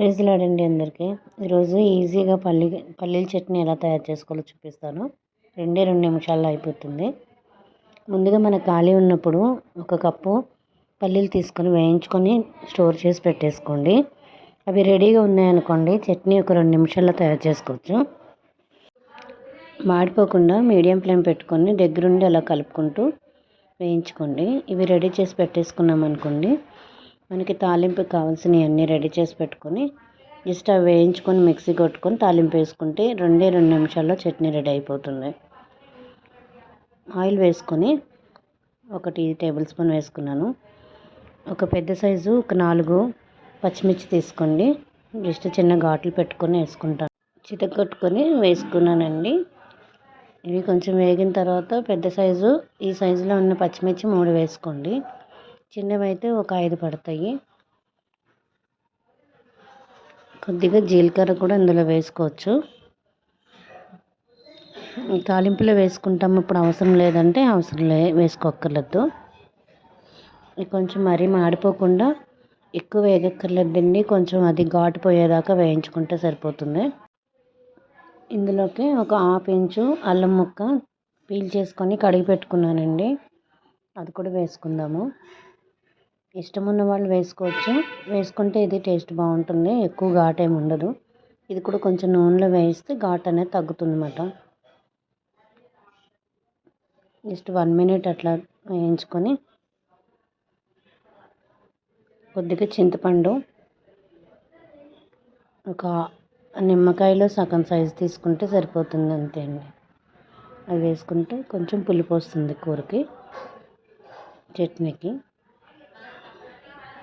ప్రైజ్లాడండి అందరికీ. ఈరోజు ఈజీగా పల్లి పల్లీల చట్నీ ఎలా తయారు చేసుకోవాలో చూపిస్తాను. రెండే రెండు నిమిషాల్లో అయిపోతుంది. ముందుగా మనకు ఖాళీ ఉన్నప్పుడు ఒక కప్పు పల్లీలు తీసుకొని వేయించుకొని స్టోర్ చేసి పెట్టేసుకోండి. అవి రెడీగా ఉన్నాయనుకోండి చట్నీ ఒక రెండు నిమిషాల్లో తయారు చేసుకోవచ్చు. మాడిపోకుండా మీడియం ఫ్లేమ్ పెట్టుకొని దగ్గరుండి అలా కలుపుకుంటూ వేయించుకోండి. ఇవి రెడీ చేసి పెట్టేసుకున్నాం అనుకోండి మనకి తాలింపు కావాల్సినవి అన్నీ రెడీ చేసి పెట్టుకొని జస్ట్ అవి వేయించుకొని మిక్సీ కొట్టుకొని తాలింపు వేసుకుంటే రెండే రెండు నిమిషాల్లో చట్నీ రెడీ అయిపోతుంది. ఆయిల్ వేసుకొని ఒకటి టేబుల్ స్పూన్ వేసుకున్నాను. ఒక పెద్ద సైజు ఒక నాలుగు పచ్చిమిర్చి తీసుకోండి. జస్ట్ చిన్న ఘాట్లు పెట్టుకొని వేసుకుంటాను. చితకొట్టుకొని వేసుకున్నానండి. ఇవి కొంచెం వేగిన తర్వాత పెద్ద సైజు ఈ సైజులో ఉన్న పచ్చిమిర్చి మూడు వేసుకోండి. చిన్నవి అయితే ఒక ఐదు పడతాయి. కొద్దిగా జీలకర్ర కూడా ఇందులో వేసుకోవచ్చు. తాలింపులో వేసుకుంటాం ఇప్పుడు అవసరం లేదంటే అవసరం లే వేసుకోక్కర్లేదు. కొంచెం మరీ మాడిపోకుండా ఎక్కువ వేగక్కర్లేదండి కొంచెం అది ఘాటు పోయేదాకా వేయించుకుంటే సరిపోతుంది. ఇందులోకి ఒక హాఫ్ ఇంచు అల్లం ముక్క పీల్ చేసుకొని కడిగి పెట్టుకున్నానండి. అది కూడా వేసుకుందాము. ఇష్టం ఉన్న వాళ్ళు వేసుకోవచ్చు. వేసుకుంటే ఇది టేస్ట్ బాగుంటుంది. ఎక్కువ ఘాటు ఏమి ఉండదు. ఇది కూడా కొంచెం నూనెలో వేయిస్తే ఘాట్ అనేది తగ్గుతుంది అన్నమాట జస్ట్ వన్ మినిట్ అట్లా వేయించుకొని కొద్దిగా చింతపండు ఒక నిమ్మకాయలో సగం సైజు తీసుకుంటే సరిపోతుంది అంతే అండి. అది వేసుకుంటే కొంచెం పులుపు వస్తుంది కూరకి చట్నీకి.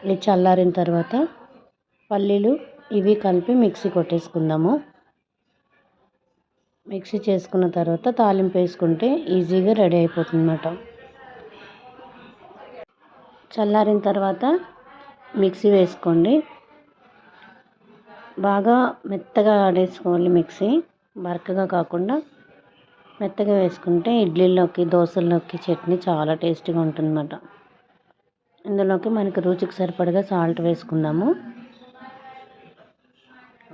ఇది చల్లారిన తర్వాత పల్లీలు ఇవి కలిపి మిక్సీ కొట్టేసుకుందాము. మిక్సీ చేసుకున్న తర్వాత తాలింపు వేసుకుంటే ఈజీగా రెడీ అయిపోతుంది అన్నమాట చల్లారిన తర్వాత మిక్సీ వేసుకోండి. బాగా మెత్తగా ఆడేసుకోవాలి మిక్సీ. బరకగా కాకుండా మెత్తగా వేసుకుంటే ఇడ్లీలోకి దోశల్లోకి చట్నీ చాలా టేస్టీగా ఉంటుందన్నమాట. ఇందులోకి మనకి రుచికి సరిపడగా సాల్ట్ వేసుకున్నాము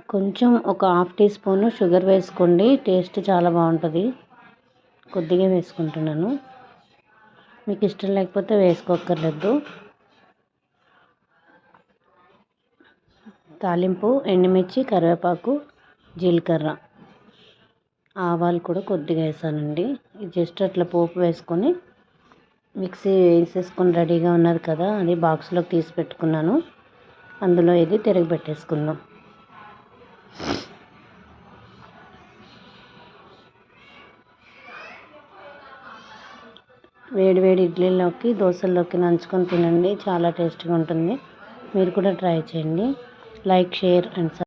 కొంచెం ఒక హాఫ్ టీ స్పూన్ షుగర్ వేసుకోండి టేస్ట్ చాలా బాగుంటుంది. కొద్దిగా వేసుకుంటున్నాను. మీకు ఇష్టం లేకపోతే వేసుకోక్కర్లేదు. తాలింపు ఎండుమిర్చి కరివేపాకు జీలకర్ర. ఆవాలు కూడా కొద్దిగా వేసానండి. జస్ట్ అట్లా పోపు వేసుకొని మిక్సీ వేసేసుకొని రెడీగా ఉన్నది కదా అది బాక్స్లోకి తీసి పెట్టుకున్నాను. అందులో ఇది తిరిగి పెట్టేసుకుందాం. వేడి వేడి ఇడ్లీలోకి దోశల్లోకి నంచుకొని తినండి చాలా టేస్ట్గా ఉంటుంది. మీరు కూడా ట్రై చేయండి. Like share and